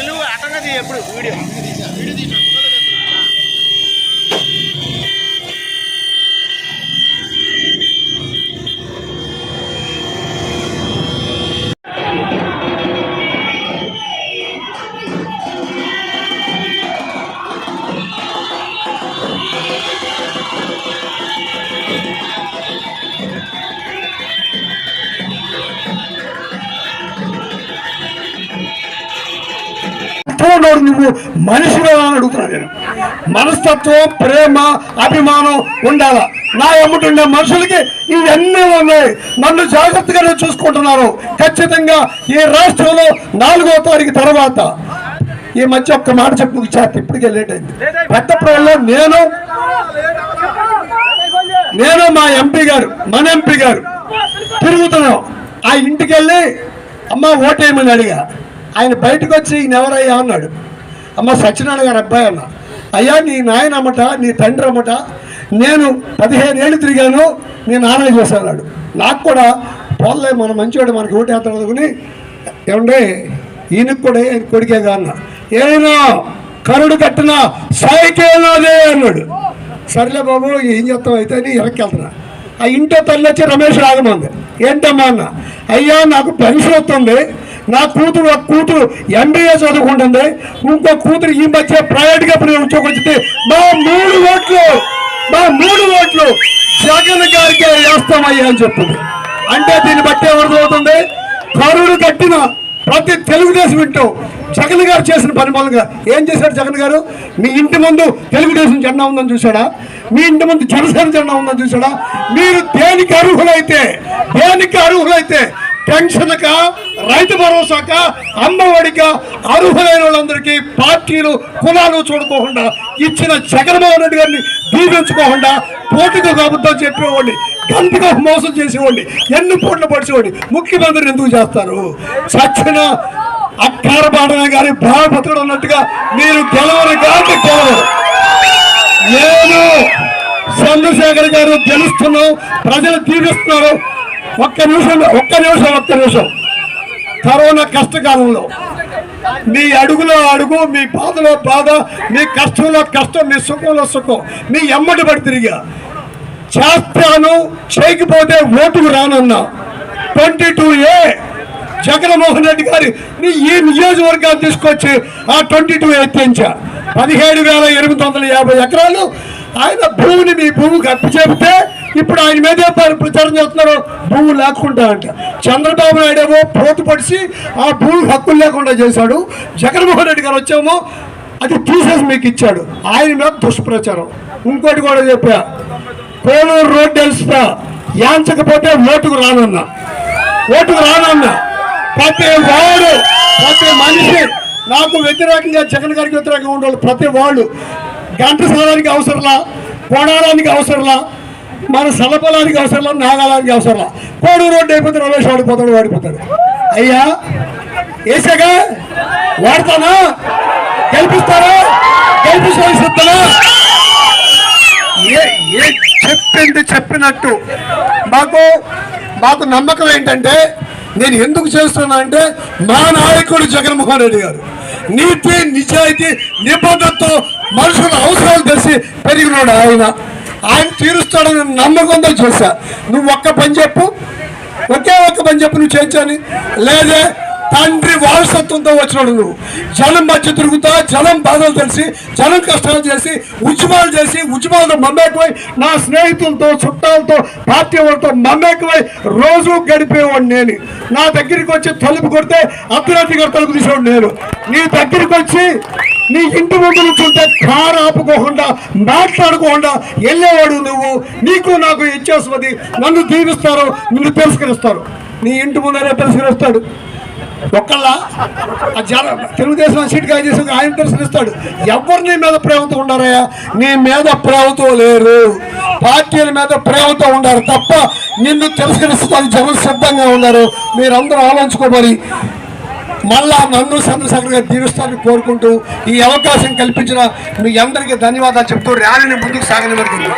నువ్వు అటంగా తీయ ఎప్పుడు? వీడియో. వీడియో తీసాను తోడోడు నువ్వు మనిషిగా అని అడుగుతున్నా నేను. మనస్తత్వం ప్రేమ అభిమానం ఉండాలా? నా ఎమ్మటుండే మనుషులకి ఇవన్నీ ఉన్నాయి. నన్ను జాగ్రత్తగానే చూసుకుంటున్నారు ఖచ్చితంగా ఈ రాష్ట్రంలో నాలుగో తారీఖు తర్వాత ఈ మధ్య ఒక్క మాట చెప్పు చేత ఇప్పటికే లేట్ అయింది. పెద్దప్రలో నేను నేను మా ఎంపీ గారు మన ఎంపీ గారు తిరుగుతున్నాం. ఆ ఇంటికి వెళ్ళి అమ్మ ఓటేయమని అడిగా. ఆయన బయటకు వచ్చి ఈయన ఎవరయ్యా అన్నాడు. అమ్మ సత్యనారాయణ గారు అబ్బాయి అన్న. అయ్యా నీ నాయన అమ్మట నీ తండ్రి అమ్మట నేను పదిహేను ఏళ్ళు తిరిగాను నీ నాన్న చేశాడు నాకు కూడా పోలే మన మంచివాడు మనకి ఓటేస్తాడు అనుకుని ఏమండే ఈయనకు కూడా ఈయన కొడుకేగా అన్న. ఏమైనా కరుడు కట్టిన సైకిల్ అన్నాడు. సర్లే బాబు ఏం చేస్తాం అయితే అని వెనక్కి వెళ్తున్నా. ఆ ఇంట్లో తల్లి వచ్చి రమేష్ రాగమంది. ఏంటమ్మా? అన్న అయ్యా నాకు పెన్షన్ వస్తుంది. నా కూతురు ఒక కూతురు ఎంబీఏ చదువుకుంటుంది. ఇంకో కూతురు ఈ మధ్య ప్రైవేట్గా ఉద్యోగం వచ్చింది మా మూడు ఓట్లు మా మూడు ఓట్లు జగన్ గారికి వేస్తామయ్యా అని చెప్తుంది అంటే దీన్ని బట్టి ఎవరిది అవుతుంది కరుడు కట్టిన ప్రతి తెలుగుదేశం వింటూ జగన్ గారు చేసిన పని మూలంగా ఏం చేశాడు జగన్ గారు? మీ ఇంటి ముందు తెలుగుదేశం జెండా ఉందని చూసాడా మీ ఇంటి ముందు జనసేన జెండా ఉందని చూసాడా మీరు దేనికి అర్హులైతే దేనికి అర్హులైతే పెన్షన్క రైతు భరోసాక అమ్మఒడిక అర్హులైన వాళ్ళందరికీ పార్టీలు కులాలు చూడకోకుండా ఇచ్చిన జగన్మోహన్ రెడ్డి గారిని దీవించుకోకుండా పోటీతో కాబుద్దని చెప్పేవాడిని. ఎంతగా మోసం చేసేవాడిని. ఎన్ని పూట్లు పడిచేవాడిని. ముఖ్యమంత్రిని ఎందుకు చేస్తారు? సచ్చిన అక్కార పాడన గారి భావపత్రుడు అన్నట్టుగా మీరు గెలవరు కాదు గెలవరు. నేను చంద్రశేఖర్ గారు గెలుస్తున్నాం ప్రజలు తీరుస్తున్నారు ఒక్క నిమిషం ఒక్క నిమిషం ఒక్క నిమిషం. కరోనా కష్టకాలంలో మీ అడుగులో అడుగు మీ బాధలో బాధ మీ కష్టంలో కష్టం మీ సుఖంలో సుఖం మీ ఎమ్మటి పడి తిరిగా. చేస్తాను చేయకపోతే ఓటుకు రానన్నా ట్వంటీ టూ ఏ జగన్మోహన్ రెడ్డి గారి నీ ఈ నియోజకవర్గాన్ని తీసుకొచ్చి ఆ ట్వంటీ టూ ఎత్తించా. పదిహేడు వేల ఎనిమిది వందల యాభై ఎకరాలు ఆయన భూమిని మీ భూమికి అప్పు ఇప్పుడు ఆయన మీదే ప్రచారం చేస్తున్నారు. భూమి లేకుండా అంట. చంద్రబాబు నాయుడు ఏమో పోటుపడిచి ఆ భూమి హక్కులు లేకుండా చేశాడు. జగన్మోహన్ రెడ్డి గారు వచ్చేమో అది తీసేసి మీకు ఇచ్చాడు. ఆయన మీద దుష్ప్రచారం. ఇంకోటి కూడా చెప్పా. కోనూరు రోడ్డు తెలుస్తా యాంచకపోతే ఓటుకు రానన్నా. ఓటుకు రానన్నా. ప్రతి వాడు ప్రతి మనిషి నాకు వ్యతిరేకంగా జగన్ గారికి వ్యతిరేకంగా ఉండే ప్రతి వాళ్ళు ఘంటసాలానికి అవసరంలా? కోడాలానికి అవసరంలా? మన సలపలానికి అవసరంలా? నాగాలానికి అవసరంలా? కోడు రోడ్డు అయిపోతే రమేష్ వాడిపోతాడు వాడిపోతాడు అయ్యా వేసాగా వాడతానా? గెలిపిస్తారా? గెలిపించడానికి సిద్ధనా ఏ చెప్పింది చెప్పినట్టు. మాకు మాకు నమ్మకం ఏంటంటే నేను ఎందుకు చేస్తున్నా అంటే మా నాయకుడు జగన్మోహన్ రెడ్డి గారు. నీతి నిజాయితీ నిబద్ధతతో మనుషుల అవసరాలు తెలిసి పెరిగినాడు ఆయన. ఆయన తీరుస్తాడని నమ్మకంతో చేశా. నువ్వు ఒక్క పని చెప్పు. ఒకే ఒక్క పని చెప్పు నువ్వు చేయించని లేదే తండ్రి వారసత్వంతో వచ్చినాడు నువ్వు. జనం మధ్య తిరుగుతా జనం బాధలు తెలిసి జనం కష్టాలు చేసి ఉద్యమాలు చేసి ఉద్యమాలతో మమ్మేకమై నా స్నేహితులతో చుట్టాలతో పార్టీ వాళ్ళతో మమ్మేకమై రోజు గడిపేవాడు నేను. నా దగ్గరికి వచ్చి తలుపు కొడితే అర్ధరాత్రి గారు తలుపు తీసేవాడు నేను. నీ దగ్గరికి వచ్చి నీ ఇంటి ముందు నుంచుంటే కారు ఆపుకోకుండా మాట్లాడుకోకుండా వెళ్ళేవాడు నువ్వు. నీకు నాకు ఇచ్చేసినది నన్ను దీవిస్తారు నిన్ను తిరస్కరిస్తారు. నీ ఇంటి ముందరే తిరస్కరిస్తాడు. ఒక్కళ్ళ జన తెలుగుదేశం సీట్ కాయ చేసి ఆయన తిరస్కరిస్తాడు ఎవరు నీ మీద ప్రేమతో ఉండరయ్యా? నీ మీద ప్రేమతో లేరు. పార్టీల మీద ప్రేమతో ఉండరు తప్ప నిన్ను తిరస్కరిస్తానికి జనం సిద్ధంగా ఉన్నారు. మీరందరూ ఆలోచించుకోమని మళ్ళా నన్ను చంద్రశేఖర్ గారు దీవిస్తారని కోరుకుంటూ ఈ అవకాశం కల్పించిన మీ అందరికీ ధన్యవాదాలు చెప్తూ ర్యాలీని ముందుకు సాగనివ్వండి.